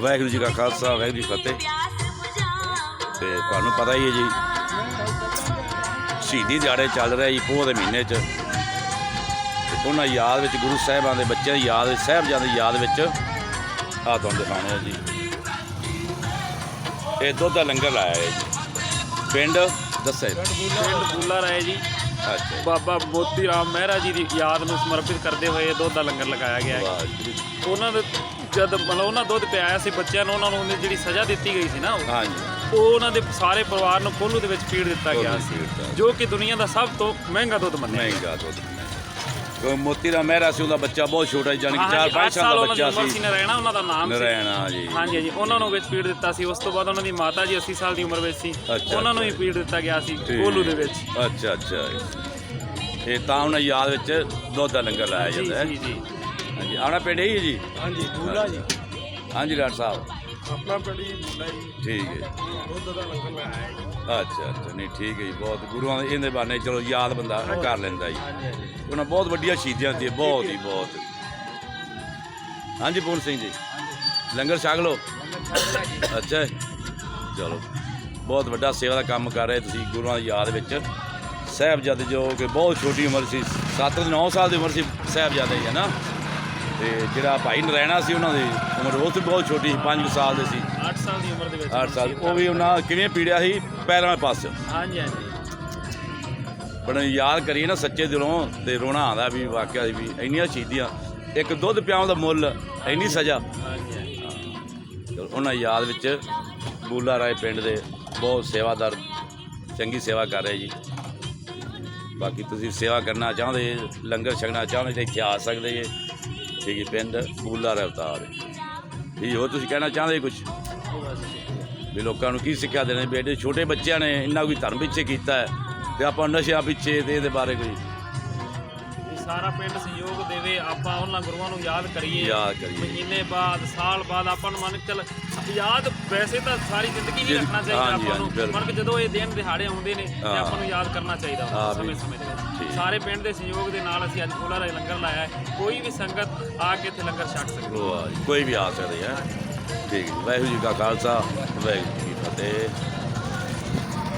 ਵਾਹਿਗੁਰੂ ਜੀ ਕਾ ਖਾਲਸਾ ਵਾਹਿਗੁਰੂ ਜੀ ਫਤਿਹ। ਤੇ ਤੁਹਾਨੂੰ ਪਤਾ ਹੀ ਹੈ ਜੀ ਸ਼ਹੀਦੀ ਦਿਹਾੜੇ ਚੱਲ ਰਿਹਾ ਜੀ ਪੋਹ ਦੇ ਮਹੀਨੇ 'ਚ। ਤੇ ਉਹਨਾਂ ਯਾਦ ਵਿੱਚ ਗੁਰੂ ਸਾਹਿਬਾਂ ਦੇ ਬੱਚਿਆਂ ਦੀ ਯਾਦ ਵਿੱਚ ਸਾਹਿਬਜ਼ਾਦੇ ਦੀ ਯਾਦ ਵਿੱਚ ਆ ਤੁਹਾਨੂੰ ਦਿਖਾਉਣੇ ਆ ਜੀ। ਇਹ ਦੁੱਧ ਦਾ ਲੰਗਰ ਲਾਇਆ ਹੈ ਜੀ। ਪਿੰਡ ਦੱਸੇ ਪਿੰਡ ਬੂਲਾ ਰਾਏ ਜੀ। ਅੱਛਾ। ਬਾਬਾ ਮੋਤੀ ਰਾਮ ਮਹਿਰਾ ਜੀ ਦੀ ਯਾਦ ਨੂੰ ਸਮਰਪਿਤ ਕਰਦੇ ਹੋਏ ਇਹ ਦੁੱਧ ਦਾ ਲੰਗਰ ਲਗਾਇਆ ਗਿਆ ਹੈ। ਉਹਨਾਂ ਦੇ ਜਦ ਮਤਲਬ ਉਹਨਾਂ ਦੁੱਧ ਪਿਆਇਆ ਸੀ ਬੱਚਿਆਂ ਨੂੰ ਉਹਨਾਂ ਨੂੰ ਉਹਦੀ ਜਿਹੜੀ ਸਜ਼ਾ ਦਿੱਤੀ ਗਈ ਸੀ ਨਾ ਉਹ ਹਾਂਜੀ ਉਹ ਉਹਨਾਂ ਦੇ ਸਾਰੇ ਪਰਿਵਾਰ ਨੂੰ ਕੋਲੂ ਦੇ ਵਿੱਚ ਪੀੜ ਦਿੱਤਾ ਗਿਆ ਸੀ ਦਿੱਤਾ। ਜੋ ਕਿ ਦੁਨੀਆ ਦਾ ਸਭ ਤੋਂ ਮਹਿੰਗਾ ਦੁੱਧ ਮੰਨਿਆ। ਮਹਿੰਗਾ ਦੁੱਧ ਕੋਈ ਮੋਤੀ ਦਾ ਮਹਿਰਾ ਸੀ ਉਹਦਾ ਬੱਚਾ ਬਹੁਤ ਛੋਟਾ ਸੀ ਜਾਨੀ ਕਿ ਹਾਂਜੀ, 4-5 ਅੱਠ ਸਾਲ ਦਾ ਬੱਚਾ ਸੀ ਸੀ ਨਰੈਣਾ ਉਹਨਾਂ ਦਾ ਨਾਮ ਸੀ ਨਰੈਣਾ ਜੀ ਹਾਂਜੀ ਜੀ ਉਹਨਾਂ ਨੂੰ ਵਿੱਚ ਪੀੜ ਦਿੱਤਾ ਸੀ ਉਸ ਤੋਂ ਬਾਅਦ ਉਹਨਾਂ ਦੀ ਮਾਤਾ ਜੀ 80 ਸਾਲ ਦੀ ਉਮਰ ਵਿੱਚ ਸੀ ਅੱਛਾ, ਉਹਨਾਂ ਨੂੰ ਹੀ ਅੱਛਾ। ਪੀੜ ਦਿੱਤਾ ਗਿਆ ਸੀ ਠੀਕ। ਕੋਲੂ ਦੇ ਵਿੱਚ ਅੱਛਾ ਅੱਛਾ ਇਹ ਤਾਂ ਉਹਨਾਂ ਯਾਦ ਵਿੱਚ ਦੁੱਧ ਦਾ ਲੰਗਰ ਲਾਇਆ ਜੀ ਜਾਂਦਾ ਹੈ ਜੀ ਜੀ ਹਾਂਜੀ ਆਉਣਾ ਪਿੰਡ ਹੀ ਹੈ ਜੀ? ਹਾਂਜੀ ਬੂਲਾ ਜੀ। ਹਾਂਜੀ ਡਾਕਟਰ ਸਾਹਿਬ। ਆਪਣਾ ਪਿੰਡ ਜੀ ਬੂਲਾ ਜੀ। ਠੀਕ ਹੈ ਦੁੱਧ ਦਾ ਲੰਗਰ ਲਾਇਆ ਹੈ ਅੱਛਾ ਅੱਛਾ ਨਹੀਂ ਠੀਕ ਹੈ ਜੀ ਬਹੁਤ ਗੁਰੂਆਂ ਦੇ ਇਹਦੇ ਬਾਨੇ ਚਲੋ ਯਾਦ ਬੰਦਾ ਕਰ ਲੈਂਦਾ ਜੀ। ਹਾਂਜੀ ਹਾਂਜੀ। ਉਹਨਾਂ ਬਹੁਤ ਵੱਡੀਆਂ ਸ਼ਹੀਦੀਆਂ ਸੀ ਬਹੁਤ ਹੀ ਬਹੁਤ। ਹਾਂਜੀ ਪੂਰਨ ਸਿੰਘ ਜੀ। ਲੰਗਰ ਛਕ ਲਓ। ਅੱਛਾ ਜੀ। ਚਲੋ ਬਹੁਤ ਵੱਡਾ ਸੇਵਾ ਦਾ ਕੰਮ ਕਰ ਰਹੇ ਤੁਸੀਂ ਗੁਰੂਆਂ ਦੀ ਯਾਦ ਵਿੱਚ। ਸਾਹਿਬਜ਼ਾਦੇ ਜੋ ਕਿ ਬਹੁਤ ਛੋਟੀ ਉਮਰ ਸੀ 7 9 ਸਾਲ ਦੀ ਉਮਰ ਸੀ ਸਾਹਿਬਜ਼ਾਦੇ ਜੀ ਹੈ ਨਾ? ਤੇ ਜਿਹੜਾ ਭਾਈ ਨਰੈਣਾ ਸੀ ਉਹਨਾਂ ਦੀ ਉਮਰ ਉਹ ਤੋਂ ਬਹੁਤ ਛੋਟੀ ਸੀ 5 ਸਾਲ ਦੇ ਸੀ। 8 ਸਾਲ ਦੀ ਉਮਰ ਦੇ ਵਿੱਚ 8 ਸਾਲ ਉਹ ਵੀ ਉਹਨਾਂ ਕਿਵੇਂ ਪੀੜਿਆ ਸੀ? ਪੈਰਾਂ ਦੇ ਪਾਸੇ। ਹਾਂਜੀ ਹਾਂਜੀ। ਬੜਾ ਯਾਦ ਕਰੀਏ ਨਾ ਸੱਚੇ ਦਿਲੋਂ ਤੇ ਰੋਣਾ ਆਉਂਦਾ ਵੀ ਵਾਕਿਆ ਵੀ ਇੰਨੀਆਂ ਸ਼ਹੀਦੀਆਂ। ਇੱਕ ਦੁੱਧ ਪਿਆਉਣ ਦਾ ਮੁੱਲ ਇੰਨੀ ਸਜ਼ਾ। ਹਾਂਜੀ ਉਹਨਾਂ ਯਾਦ ਵਿੱਚ ਬੂਲਾ ਰਾਏ ਪਿੰਡ ਦੇ ਬਹੁਤ ਸੇਵਾਦਾਰ ਚੰਗੀ ਸੇਵਾ ਕਰ ਰਹੇ ਜੀ। ਬਾਕੀ ਤੁਸੀਂ ਸੇਵਾ ਕਰਨਾ ਚਾਹੁੰਦੇ ਲੰਗਰ ਛਕਣਾ ਚਾਹੁੰਦੇ ਤਾਂ ਇੱਥੇ ਆ ਸਕਦੇ ਜੇ। ਠੀਕ ਹੈ ਪਿੰਡ ਬੂਲਾ ਰਾਏ ਅਵਤਾਰ ਜੀ ਹੋਰ ਤੁਸੀਂ ਕਹਿਣਾ ਚਾਹੁੰਦੇ ਕੁਝ ਵੀ ਲੋਕਾਂ ਨੂੰ ਕੀ ਸਿੱਖਿਆ ਦੇਣੀ ਵੀ ਐਡੇ ਛੋਟੇ ਬੱਚਿਆਂ ਨੇ ਇੰਨਾ ਕੋਈ ਧਰਮ ਪਿੱਛੇ ਕੀਤਾ ਹੈ ਤੇ ਆਪਾਂ ਨਸ਼ਿਆਂ ਪਿੱਛੇ ਤੇ ਇਹਦੇ ਬਾਰੇ ਕੋਈ ਸਾਰਾ ਪਿੰਡ ਸਹਿਯੋਗ ਦੇਵੇ ਆਪਾਂ ਉਹਨਾਂ ਗੁਰੂਆਂ ਨੂੰ ਯਾਦ ਕਰੀਏ ਯਾਦ ਕਰੀਏ। ਮਹੀਨੇ ਬਾਅਦ ਸਾਲ ਬਾਅਦ ਆਪਾਂ ਨੂੰ ਮੰਨ ਕੇ ਚੱਲ ਯਾਦ ਵੈਸੇ ਤਾਂ ਸਾਰੀ ਜ਼ਿੰਦਗੀ ਨਹੀਂ ਜ਼ਿੰਦ- ਰੱਖਣਾ ਚਾਹੀਦਾ ਹਾਂਜੀ, ਆਪਾਂ ਨੂੰ ਬਿਲਕੁਲ। ਮੰਨ ਕੇ ਜਦੋਂ ਇਹ ਦਿਨ ਦਿਹਾੜੇ ਆਉਂਦੇ ਨੇ ਤੇ ਹਾਂ। ਆਪਾਂ ਨੂੰ ਯਾਦ ਕਰਨਾ ਚਾਹੀਦਾ ਹਾਂ, ਸਮੇਂ ਵੀ- ਸਮੇਂ ਦੇ ਠੀਕ। ਵਿੱਚ ਸਾਰੇ ਪਿੰਡ ਦੇ ਸਹਿਯੋਗ ਦੇ ਨਾਲ ਅਸੀਂ ਅੱਜ ਕੋਲਾ ਰਾਏ ਲੰਗਰ ਲਾਇਆ ਹੈ ਕੋਈ ਵੀ ਸੰਗਤ ਆ ਕੇ ਇੱਥੇ ਲੰਗਰ ਛਕ ਸਕਦੀ ਹੈ ਵਾਹ ਜੀ, ਕੋਈ ਵੀ ਆ ਸਕਦੇ ਹੈ ਠੀਕ ਹੈ ਜੀ। ਵਾਹਿਗੁਰੂ ਜੀ ਕਾ ਖਾਲਸਾ ਵਾਹਿਗੁਰੂ ਜੀ ਕੀ ਫਤਿਹ